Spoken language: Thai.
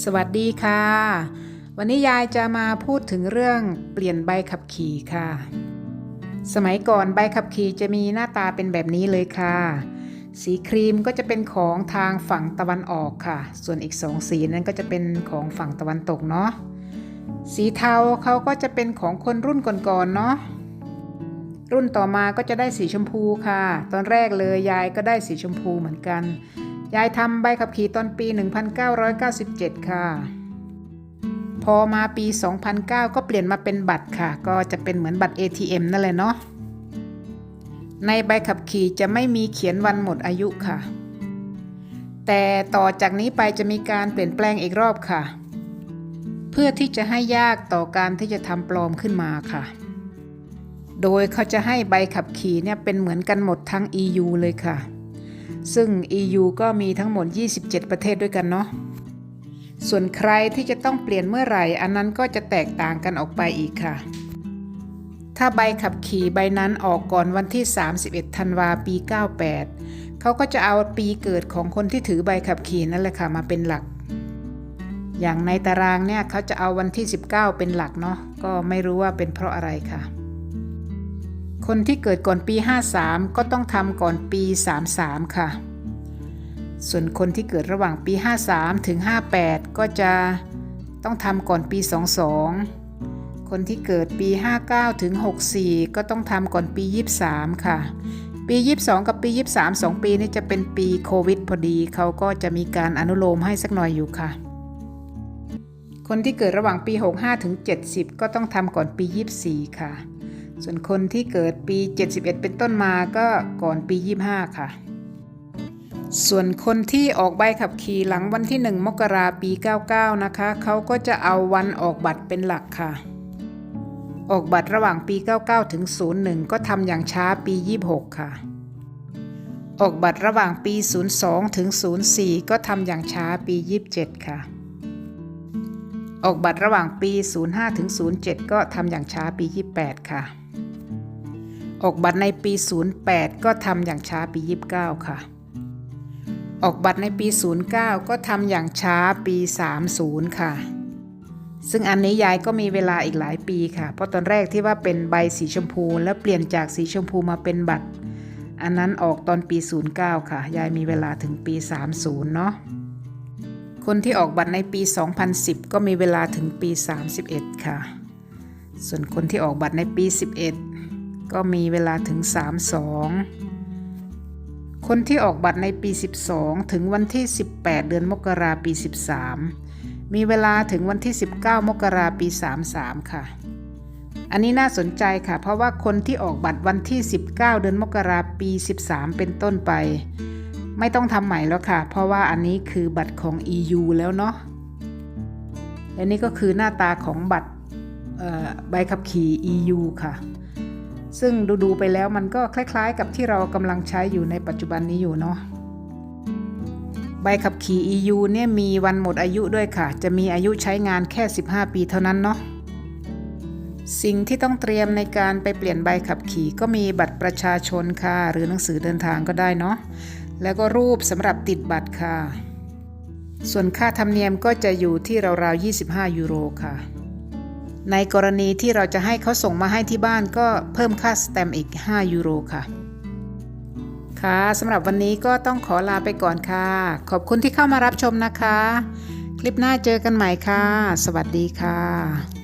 สวัสดีค่ะ วันนี้ยายจะมาพูดถึงเรื่องเปลี่ยนใบขับขี่ค่ะ สมัยก่อนใบขับขี่จะมีหน้าตาเป็นแบบนี้เลยค่ะ สีครีมก็จะเป็นของทางฝั่งตะวันออกค่ะ ส่วนอีกสองสีนั้นก็จะเป็นของฝั่งตะวันตกเนาะ สีเทาเขาก็จะเป็นของคนรุ่นก่อนๆเนาะรุ่นต่อมาก็จะได้สีชมพูค่ะ ตอนแรกเลยยายก็ได้สีชมพูเหมือนกัน ยายทำใบขับขี่ตอนปี 1997 ค่ะ พอมาปี 2009 ก็เปลี่ยนมาเป็นบัตรค่ะ ก็จะเป็นเหมือนบัตร ATM นั่นแหละเนาะ ในใบขับขี่จะไม่มีเขียนวันหมดอายุค่ะ แต่ต่อจากนี้ไปจะมีการเปลี่ยนแปลงอีกรอบค่ะ เพื่อที่จะให้ยากต่อการที่จะทำปลอมขึ้นมาค่ะ โดยเขาจะให้ใบขับขี่เนี่ยเป็นเหมือนกันหมดทั้ง EU เลยค่ะ ซึ่ง EU ก็มีทั้งหมด 27 ประเทศด้วยกันเนาะส่วนใครที่จะต้องเปลี่ยนเมื่อไหร่ อันนั้นก็จะแตกต่างกันออกไปอีกค่ะ ถ้าใบขับขี่ใบนั้นออกก่อนวันที่ 31 ธันวาปี 98 เขาก็จะเอาปีเกิดของคนที่ถือใบขับขี่นั่นแหละค่ะมาเป็นหลัก อย่างในตารางเนี่ยเขาจะเอาวันที่ 19 เป็นหลักเนาะ ก็ไม่รู้ว่าเป็นเพราะอะไรค่ะ คนที่เกิดก่อนปี 53 ก็ต้องทำก่อนปี 33 ค่ะ ส่วนคนที่เกิดระหว่างปี 53 ถึง 58 ก็จะต้องทำก่อนปี 22 คนที่เกิดปี 59 ถึง 64 ก็ต้องทำก่อนปี 23 ค่ะ ปี 22 กับปี 23 2 ปีนี้จะเป็นปีโควิดพอดี เขาก็จะมีการอนุโลมให้สักหน่อยอยู่ค่ะ คนที่เกิดระหว่างปี 65 ถึง 70 ก็ต้องทำก่อนปี 24 ค่ะ ส่วนคนที่เกิดปี 71 เป็นต้นมาก็ก่อนปี 25 ค่ะ ส่วนคนที่ออกใบขับขี่หลังวันที่ 1 มกราปี 99 นะคะ เขาก็จะเอาวันออกบัตรเป็นหลักค่ะ ออกบัตรระหว่างปี 99 ถึง 01 ก็ทำอย่างช้าปี 26 ค่ะ ออกบัตรระหว่างปี 02 ถึง 04 ก็ทำอย่างช้าปี 27 ค่ะออกบัตรระหว่างปี 05 ถึง 07 ก็ทำอย่างช้าปี 28 ค่ะ ออกบัตรในปี 08 ก็ทำอย่างช้าปี 29 ค่ะ ออกบัตรในปี 09 ก็ทำอย่างช้าปี 30 ค่ะ ซึ่งอันนี้ยายก็มีเวลาอีกหลายปีค่ะ เพราะตอนแรกที่ว่าเป็นใบสีชมพู แล้วเปลี่ยนจากสีชมพูมาเป็นบัตร อันนั้นออกตอนปี 09 ค่ะ ยายมีเวลาถึงปี 30 เนาะคนที่ออกบัตรในปี 2010 ก็มีเวลาถึงปี 31 ค่ะ ส่วนคนที่ออกบัตรในปี 11 ก็มีเวลาถึง 32 คนที่ออกบัตรในปี 12 ถึงวันที่ 18 เดือนมกราปี 13 มีเวลาถึงวันที่ 19 มกราปี 33 ค่ะ อันนี้น่าสนใจค่ะ เพราะว่าคนที่ออกบัตรวันที่ 19 เดือนมกราปี 13 เป็นต้นไป ไม่ต้องทำใหม่แล้วค่ะ เพราะว่าอันนี้คือบัตรของ EU แล้วเนาะและนี่ก็คือหน้าตาของบัตรใบขับขี่ EU ค่ะ ซึ่งดูๆไปแล้วมันก็คล้ายๆ กับที่เรากำลังใช้อยู่ในปัจจุบันนี้อยู่เนาะใบขับขี่ EU เนี่ยมีวันหมดอายุด้วยค่ะ จะมีอายุใช้งานแค่ 15 ปีเท่านั้นเนาะสิ่งที่ต้องเตรียมในการไปเปลี่ยนใบขับขี่ก็มีบัตรประชาชนค่ะ หรือหนังสือเดินทางก็ได้เนาะแล้วก็รูปสำหรับติดบัตรค่ะ ส่วนค่าธรรมเนียมก็จะอยู่ที่ราวๆ25 ยูโรค่ะ ในกรณีที่เราจะให้เขาส่งมาให้ที่บ้านก็เพิ่มค่าสแตมอีก 5 ยูโรค่ะค่ะสำหรับวันนี้ก็ต้องขอลาไปก่อนค่ะ ขอบคุณที่เข้ามารับชมนะคะ คลิปหน้าเจอกันใหม่ค่ะ สวัสดีค่ะ